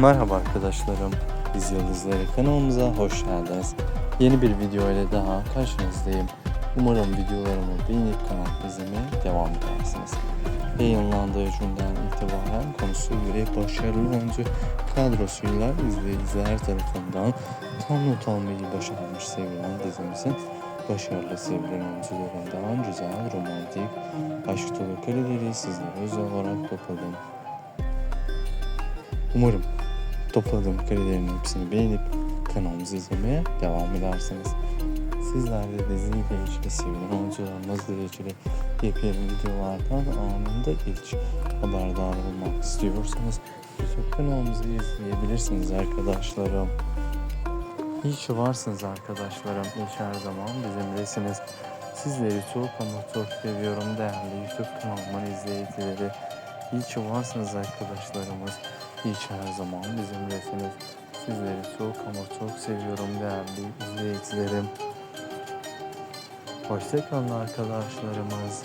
Merhaba arkadaşlarım. Biz Yıldızları kanalımıza hoş geldiniz. Yeni bir video ile daha karşınızdayım. Umarım videolarımı beğenip kanal izlemeye devam edersiniz. Yayınlandığı günden itibaren konusu göre başarılı oyuncu kadrosuyla izleyiciler tarafından tam not almayı başarmış sevilen dizimizin başarılı sevilen oyuncularından güzel, romantik, aşk dolu kareleri sizlere özel olarak topladım. Umarım topladığım karelerin hepsini beğenip kanalımızı izlemeye devam edersiniz. Sizler de diziyle ilgili sevilen oyuncularımızla ilgili yepyeni videolardan anında ilk haberdar olmak istiyorsanız YouTube kanalımızı izleyebilirsiniz arkadaşlarım. İyi ki varsınız arkadaşlarım. Ki her zaman bizimlesiniz. Sizleri çok ama çok seviyorum değerli YouTube kanalımın izleyicileri. İyi ki varsınız arkadaşlarımız. İyi ki her zaman bizimlesiniz. Sizleri çok ama çok seviyorum değerli izleyicilerim. Hoşçakalın arkadaşlarımız.